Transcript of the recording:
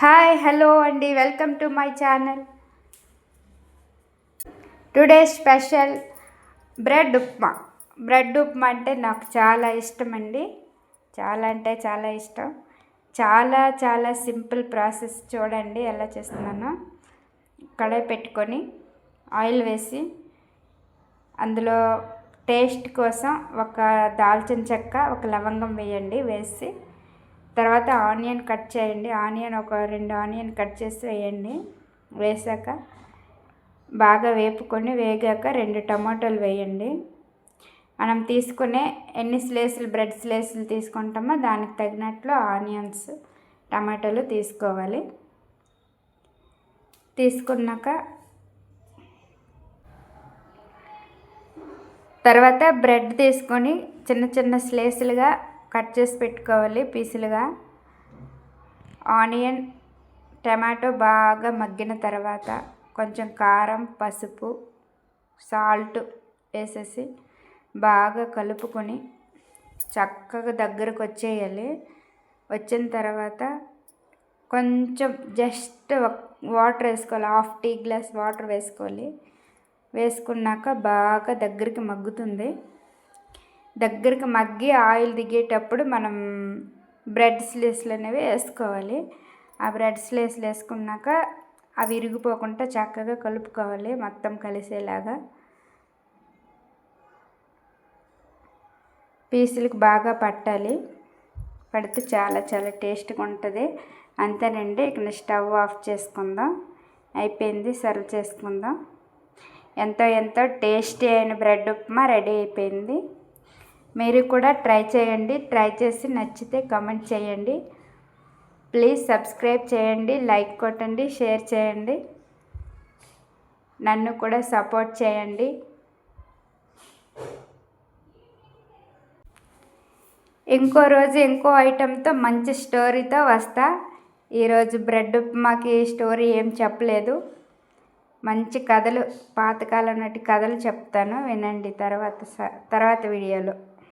Hi hello అండి. Welcome to my channel. Today special bread upma. Bread upma అంటే నాకు చాలా ఇష్టం అండి. చాలా అంటే చాలా ఇష్టం. చాలా చాలా సింపుల్ ప్రాసెస్ చూడండి ఎలా చేస్తున్నానో. కడాయి పెట్టుకొని ఆయిల్ వేసి అందులో టేస్ట్ కోసం ఒక దాల్చిన చెక్క ఒక లవంగం వేయండి. వేసి తర్వాత ఆనియన్ కట్ చేయండి. ఆనియన్ ఒక రెండు ఆనియన్ కట్ చేసి వేయండి. వేసాక బాగా వేపుకొని వేగాక రెండు టమాటోలు వేయండి. మనం తీసుకునే ఎన్ని స్లేసులు బ్రెడ్ స్లేసులు తీసుకుంటామో దానికి తగినట్లు ఆనియన్స్ టమాటాలు తీసుకోవాలి. తీసుకున్నాక తర్వాత బ్రెడ్ తీసుకొని చిన్న చిన్న స్లేసులుగా కట్ చేసి పెట్టుకోవాలి పీసులుగా. ఆనియన్ టమాటో బాగా మగ్గిన తర్వాత కొంచెం కారం పసుపు సాల్ట్ వేసేసి బాగా కలుపుకొని చక్కగా దగ్గరకు వచ్చేయాలి. వచ్చిన తర్వాత కొంచెం జస్ట్ వాటర్ వేసుకోవాలి. హాఫ్ టీ గ్లాస్ వాటర్ వేసుకోవాలి. వేసుకున్నాక బాగా దగ్గరికి మగ్గుతుంది. దగ్గరికి మగ్గి ఆయిల్ దిగేటప్పుడు మనం బ్రెడ్ స్లేస్లు అనేవి వేసుకోవాలి. ఆ బ్రెడ్ స్లేస్లు వేసుకున్నాక అవి విరిగిపోకుండా చక్కగా కలుపుకోవాలి మొత్తం కలిసేలాగా. పీసులకు బాగా పట్టాలి. పడితే చాలా చాలా టేస్ట్గా ఉంటుంది. అంతేనండి ఇక్కడ స్టవ్ ఆఫ్ చేసుకుందాం. అయిపోయింది సర్వ్ చేసుకుందాం. ఎంతో ఎంతో టేస్టీ అయిన బ్రెడ్ ఉప్మా రెడీ అయిపోయింది. మీరు కూడా ట్రై చేయండి. ట్రై చేసి నచ్చితే కమెంట్ చేయండి. ప్లీజ్ సబ్స్క్రైబ్ చేయండి. లైక్ కొట్టండి. షేర్ చేయండి. నన్ను కూడా సపోర్ట్ చేయండి. ఇంకో రోజు ఇంకో ఐటెంతో మంచి స్టోరీతో వస్తా. ఈరోజు బ్రెడ్ ఉప్మాకి స్టోరీ ఏం చెప్పలేదు. మంచి కథలు పాతకాలం నాటి కథలు చెప్తాను. వినండి తర్వాత తర్వాత వీడియోలో.